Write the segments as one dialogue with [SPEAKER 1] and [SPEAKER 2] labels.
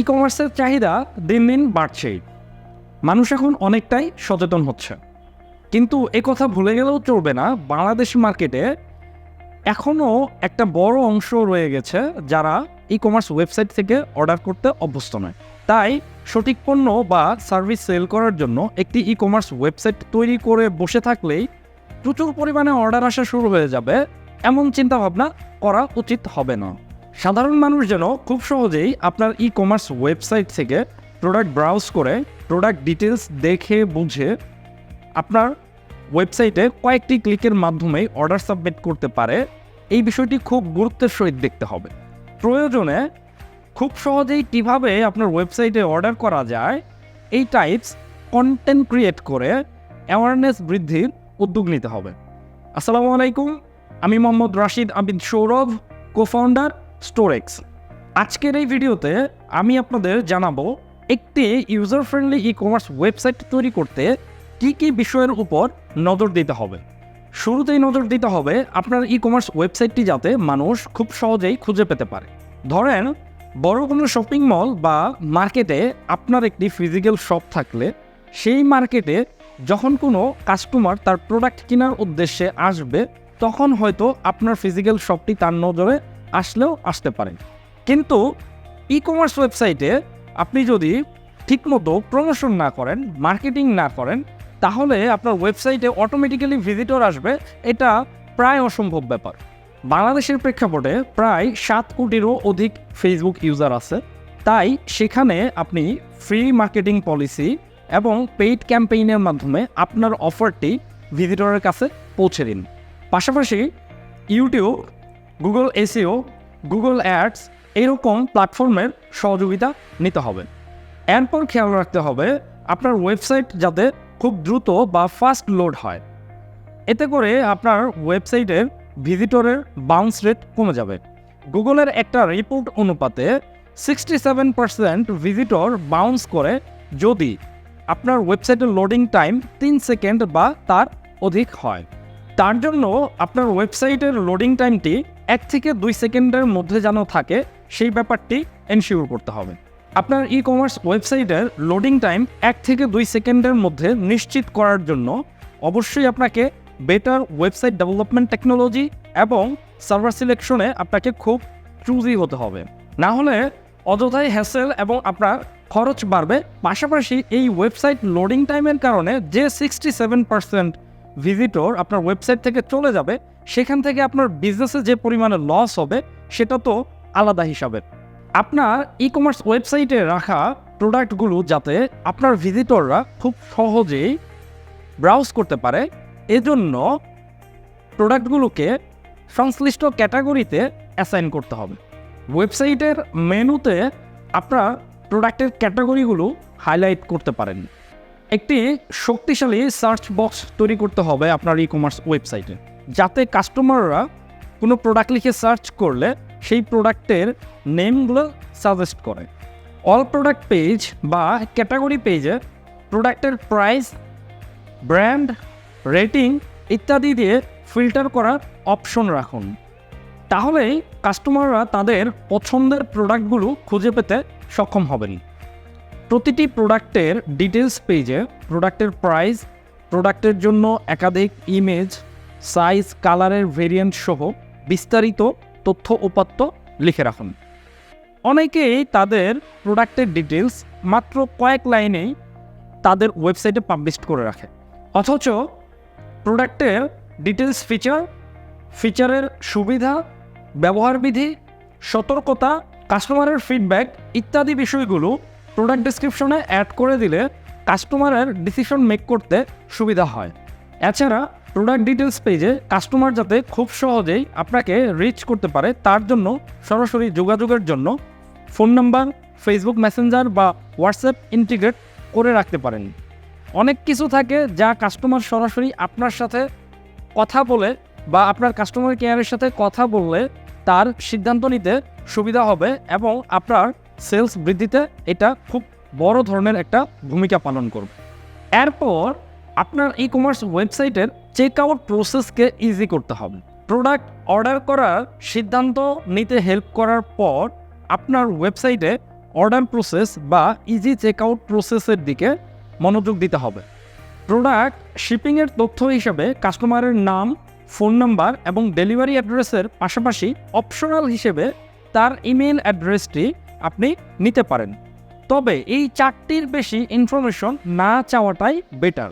[SPEAKER 1] ই কমার্সের চাহিদা দিন দিন বাড়ছেই। মানুষ এখন অনেকটাই সচেতন হচ্ছে। কিন্তু কথা ভুলে গেলেও চলবে না, বাংলাদেশ মার্কেটে এখনও একটা বড় অংশ রয়ে গেছে যারা ই কমার্স ওয়েবসাইট থেকে অর্ডার করতে অভ্যস্ত নয়। তাই সঠিক পণ্য বা সার্ভিস সেল করার জন্য একটি ই কমার্স ওয়েবসাইট তৈরি করে বসে থাকলেই প্রচুর পরিমাণে অর্ডার আসা শুরু হয়ে যাবে, এমন চিন্তাভাবনা করা উচিত হবে না। সাধারণ মানুষ যেন খুব সহজেই আপনার ই কমার্স ওয়েবসাইট থেকে প্রোডাক্ট ব্রাউজ করে প্রোডাক্ট ডিটেলস দেখে বুঝে আপনার ওয়েবসাইটে কয়েকটি ক্লিকের মাধ্যমে অর্ডার সাবমিট করতে পারে। এই বিষয়টি খুব গুরুত্বের সহিত দেখতে হবে। প্রয়োজনে খুব সহজেই কীভাবে আপনার ওয়েবসাইটে অর্ডার করা যায়, এই টাইপস কন্টেন্ট ক্রিয়েট করে অ্যাওয়ারনেস বৃদ্ধির উদ্যোগ নিতে হবে। আসসালামু আলাইকুম, আমি মোহাম্মদ রাশিদ আবিদ সৌরভ কোফাউন্ডার স্টোরেক্স। আজকের এই ভিডিওতে আমি আপনাদের জানাব একটি user friendly e commerce website তৈরি করতে কী কী বিষয়ের উপর নজর দিতে হবে। শুরুতেই নজর দিতে হবে আপনার ই কমার্স ওয়েবসাইটটি যাতে মানুষ খুব সহজেই খুঁজে পেতে পারে। ধরেন, বড় কোনো শপিং মল বা মার্কেটে আপনার একটি ফিজিক্যাল শপ থাকলে সেই মার্কেটে যখন কোনো কাস্টমার তার প্রোডাক্ট কেনার উদ্দেশ্যে আসবে, তখন হয়তো আপনার ফিজিক্যাল শপটি তার নজরে আসলেও আসতে পারে। কিন্তু ই কমার্স ওয়েবসাইটে আপনি যদি ঠিকমতো প্রমোশন না করেন মার্কেটিং না করেন, তাহলে আপনার ওয়েবসাইটে অটোমেটিক্যালি ভিজিটর আসবে। এটা প্রায় অসম্ভব ব্যাপার। বাংলাদেশের প্রেক্ষাপটে প্রায় সাত কোটিরও অধিক ফেসবুক ইউজার আছে। তাই সেখানে আপনি ফ্রি মার্কেটিং পলিসি এবং পেইড ক্যাম্পেইনের মাধ্যমে আপনার অফারটি ভিজিটরের কাছে পৌঁছে দিন। পাশাপাশি YouTube Google SEO Google ads এরকম প্ল্যাটফর্মের সহযোগিতা নিতে হবে। এরপর খেয়াল রাখতে হবে আপনার ওয়েবসাইট যাতে খুব দ্রুত বা ফাস্ট লোড হয়। এতে করে আপনার ওয়েবসাইটের ভিজিটরের বাউন্স রেট কমে যাবে। গুগলের একটা রিপোর্ট অনুপাতে sixty seven percent visitor bounce করে যদি আপনার ওয়েবসাইটের লোডিং টাইম তিন সেকেন্ড বা তার অধিক হয়। তার জন্য আপনার ওয়েবসাইটের লোডিং টাইমটি এক থেকে দুই সেকেন্ডের মধ্যে যেন থাকে, সেই ব্যাপারটি এনশিওর করতে হবে। আপনার ই কমার্স ওয়েবসাইটের লোডিং টাইম এক থেকে দুই সেকেন্ডের মধ্যে নিশ্চিত করার জন্য অবশ্যই আপনাকে বেটার ওয়েবসাইট ডেভেলপমেন্ট টেকনোলজি এবং সার্ভার সিলেকশনে আপনাকে খুব চুজি হতে হবে। না হলে অযথাই হ্যাসেল এবং আপনার খরচ বাড়বে। পাশাপাশি এই ওয়েবসাইট লোডিং টাইমের কারণে যে সিক্সটি সেভেন পার্সেন্ট ভিজিটর আপনার ওয়েবসাইট থেকে চলে যাবে সেখান থেকে আপনার বিজনেসে যে পরিমাণে লস হবে, সেটা তো আলাদা হিসাবের। আপনার ই কমার্স ওয়েবসাইটে রাখা প্রোডাক্টগুলো যাতে আপনার ভিজিটররা খুব সহজেই ব্রাউজ করতে পারে, এজন্য প্রোডাক্টগুলোকে সংশ্লিষ্ট ক্যাটাগরিতে অ্যাসাইন করতে হবে। ওয়েবসাইটের মেনুতে আপনার প্রোডাক্টের ক্যাটাগরিগুলো হাইলাইট করতে পারেন। একটি শক্তিশালী সার্চ বক্স তৈরি করতে হবে আপনার ই কমার্স ওয়েবসাইটে যাতে কাস্টমাররা কোনো প্রোডাক্ট লিখে সার্চ করলে সেই প্রোডাক্টের নেমগুলো সাজেস্ট করে। অল প্রোডাক্ট পেজ বা ক্যাটাগরি পেজে প্রোডাক্টের প্রাইস ব্র্যান্ড রেটিং ইত্যাদি দিয়ে ফিল্টার করার অপশন রাখুন। তাহলেই কাস্টমাররা তাদের পছন্দের প্রোডাক্টগুলো খুঁজে পেতে সক্ষম হবেন। প্রতিটি প্রোডাক্টের ডিটেলস পেজে প্রোডাক্টের প্রাইস প্রোডাক্টের জন্য একাধিক ইমেজ সাইজ, কালারের ভেরিয়েন্ট সহ বিস্তারিত তথ্য উপাত্ত লিখে রাখুন। অনেকেই তাদের প্রোডাক্টের ডিটেলস মাত্র কয়েক লাইনেই তাদের ওয়েবসাইটে পাবলিশ করে রাখে। অথচ প্রোডাক্টের ডিটেলস ফিচার ফিচারের সুবিধা, ব্যবহার বিধি, সতর্কতা কাস্টমারের ফিডব্যাক ইত্যাদি বিষয়গুলো প্রোডাক্ট ডিসক্রিপশনে অ্যাড করে দিলে কাস্টমারের ডিসিশন মেক করতে সুবিধা হয়। এছাড়া প্রোডাক্ট ডিটেলস পেজে কাস্টমার যাতে খুব সহজেই আপনাকে রিচ করতে পারে, তার জন্য সরাসরি যোগাযোগের জন্য ফোন নাম্বার ফেসবুক মেসেঞ্জার বা হোয়াটসঅ্যাপ ইন্টিগ্রেট করে রাখতে পারেন। অনেক কিছু থাকে যা কাস্টমার সরাসরি আপনার সাথে কথা বলে বা আপনার কাস্টমার কেয়ারের সাথে কথা বললে তার সিদ্ধান্ত নিতে সুবিধা হবে এবং আপনার সেলস বৃদ্ধিতে এটা খুব বড় ধরনের একটা ভূমিকা পালন করবে। এরপর আপনার ই কমার্স ওয়েবসাইটের চেক আউট প্রসেসকে ইজি করতে হবে। প্রোডাক্ট অর্ডার করার সিদ্ধান্ত নিতে হেল্প করার পর আপনার ওয়েবসাইটে অর্ডার প্রসেস বা ইজি চেকআউট প্রসেসের দিকে মনোযোগ দিতে হবে। প্রোডাক্ট শিপিংয়ের তথ্য হিসাবে কাস্টমারের নাম ফোন নাম্বার এবং ডেলিভারি অ্যাড্রেসের পাশাপাশি অপশনাল হিসেবে তার ইমেল অ্যাড্রেসটি আপনি নিতে পারেন। তবে এই চারটির বেশি ইনফরমেশন না চাওয়াটাই বেটার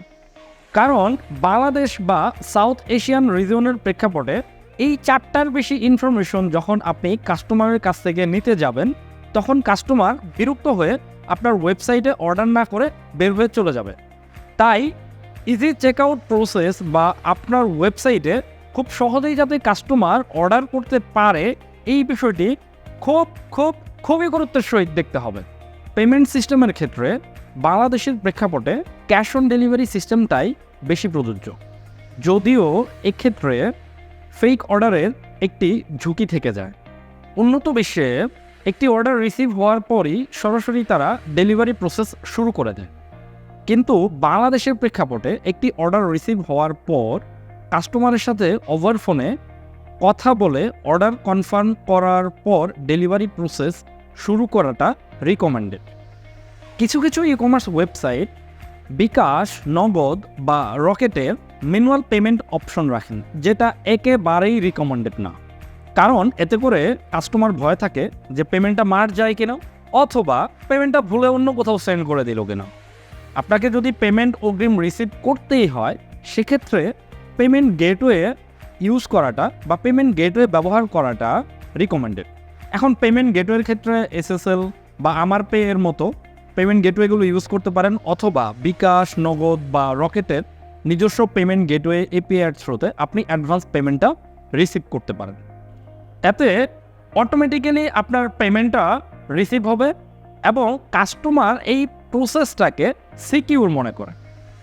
[SPEAKER 1] কারণ বাংলাদেশ বা সাউথ এশিয়ান রিজিয়নের প্রেক্ষাপটে এই চারটার বেশি ইনফরমেশন যখন আপনি কাস্টমারের কাছ থেকে নিতে যাবেন, তখন কাস্টমার বিরক্ত হয়ে আপনার ওয়েবসাইটে অর্ডার না করে বের হয়ে চলে যাবে। তাই ইজি চেকআউট প্রসেস বা আপনার ওয়েবসাইটে খুব সহজেই যাতে কাস্টমার অর্ডার করতে পারে, এই বিষয়টি খুব খুব, খুবই গুরুত্বের সহিত দেখতে হবে। পেমেন্ট সিস্টেমের ক্ষেত্রে বাংলাদেশের প্রেক্ষাপটে ক্যাশ অন ডেলিভারি সিস্টেমটাই বেশি প্রযোজ্য। যদিও এক্ষেত্রে ফেক অর্ডারের একটি ঝুঁকি থেকে যায়। উন্নত বিশ্বে একটি অর্ডার রিসিভ হওয়ার পরই সরাসরি তারা ডেলিভারি প্রসেস শুরু করে দেয়। কিন্তু বাংলাদেশের প্রেক্ষাপটে একটি অর্ডার রিসিভ হওয়ার পর কাস্টমারের সাথে ওভার ফোনে কথা বলে অর্ডার কনফার্ম করার পর ডেলিভারি প্রসেস শুরু করাটা রিকমেন্ডেড। কিছু কিছু ই কমার্স ওয়েবসাইট বিকাশ, নগদ বা রকেটের ম্যানুয়াল পেমেন্ট অপশন রাখেন, যেটা একেবারেই রিকমেন্ডেড না। কারণ এতে করে কাস্টমার ভয় থাকে যে পেমেন্টটা মার যায় কিনা, অথবা পেমেন্টটা ভুলে অন্য কোথাও সেন্ড করে দিল কিনা। আপনাকে যদি পেমেন্ট অগ্রিম রিসিভ করতেই হয়, সেক্ষেত্রে পেমেন্ট গেটওয়ে ইউজ করাটা বা পেমেন্ট গেটওয়ে ব্যবহার করাটা রিকমেন্ডেড এখন পেমেন্ট গেটওয়ের ক্ষেত্রে এসএসএল বা আমার পে এর মতো পেমেন্ট গেটওয়েগুলো ইউজ করতে পারেন অথবা বিকাশ, নগদ বা রকেটের নিজস্ব পেমেন্ট গেটওয়ে এপিআইয়ের থ্রুতে আপনি অ্যাডভান্স পেমেন্টটা রিসিভ করতে পারেন। এতে অটোমেটিক্যালি আপনার পেমেন্টটা রিসিভ হবে এবং কাস্টমার এই প্রসেসটাকে সিকিউর মনে করে।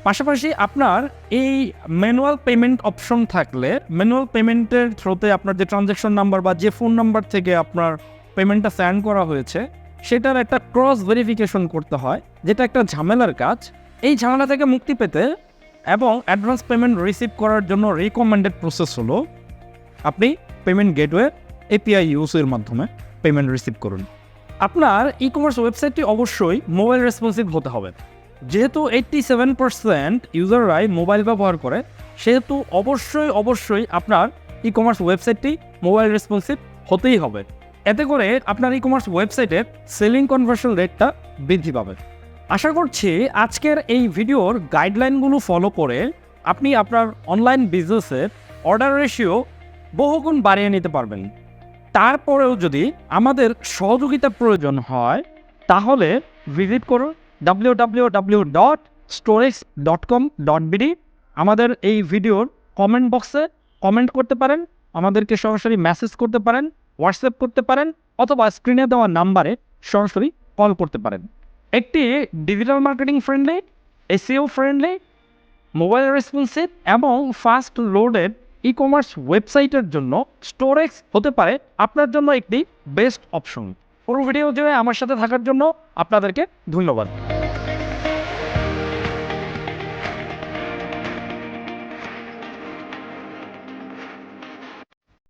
[SPEAKER 1] পাশাপাশি আপনার এই ম্যানুয়াল পেমেন্ট অপশন থাকলে ম্যানুয়াল পেমেন্টের থ্রুতে আপনার যে ট্রানজ্যাকশন নাম্বার বা যে ফোন নাম্বার থেকে আপনার পেমেন্টটা স্যান্ড করা হয়েছে সেটার একটা ক্রস ভেরিফিকেশন করতে হয়, যেটা একটা ঝামেলার কাজ। এই ঝামেলা থেকে মুক্তি পেতে এবং অ্যাডভান্স পেমেন্ট রিসিভ করার জন্য রিকমেন্ডেড প্রসেস হলো, আপনি পেমেন্ট গেটওয়ে এপিআই ইউসের মাধ্যমে পেমেন্ট রিসিভ করুন। আপনার ই কমার্স ওয়েবসাইটটি অবশ্যই মোবাইল রেসপন্সিভ হতে হবে। যেহেতু এইট্টি সেভেন পার্সেন্ট ইউজাররাই মোবাইল ব্যবহার করে, সেহেতু অবশ্যই অবশ্যই আপনার ই কমার্স ওয়েবসাইটটি মোবাইল রেসপন্সিভ হতেই হবে। এতে করে আপনার ই কমার্স ওয়েবসাইটের সেলিং কনভার্সন রেটটা বৃদ্ধি পাবে। আশা করছি আজকের এই ভিডিওর গাইডলাইনগুলো ফলো করে আপনি আপনার অনলাইন বিজনেসের অর্ডার রেশিও বহুগুণ বাড়িয়ে নিতে পারবেন। তারপরেও যদি আমাদের সহযোগিতা প্রয়োজন হয়, তাহলে ভিজিট করুন W W W dot storage dot com dot BD আমাদের এই ভিডিওর কমেন্ট বক্সে কমেন্ট করতে পারেন, আমাদেরকে সরাসরি মেসেজ করতে পারেন। হোয়াটসঅ্যাপ করতে পারেন অথবা স্ক্রিনে দেওয়া নাম্বারে সরাসরি কল করতে পারেন। একটি digital marketing friendly SEO friendly mobile responsive এবং ফাস্ট লোডেড ই কমার্স ওয়েবসাইটের জন্য স্টোরেজ হতে পারে আপনার জন্য একটি বেস্ট অপশন পুরো ভিডিও জুড়ে আমার সাথে থাকার জন্য আপনাদেরকে ধন্যবাদ।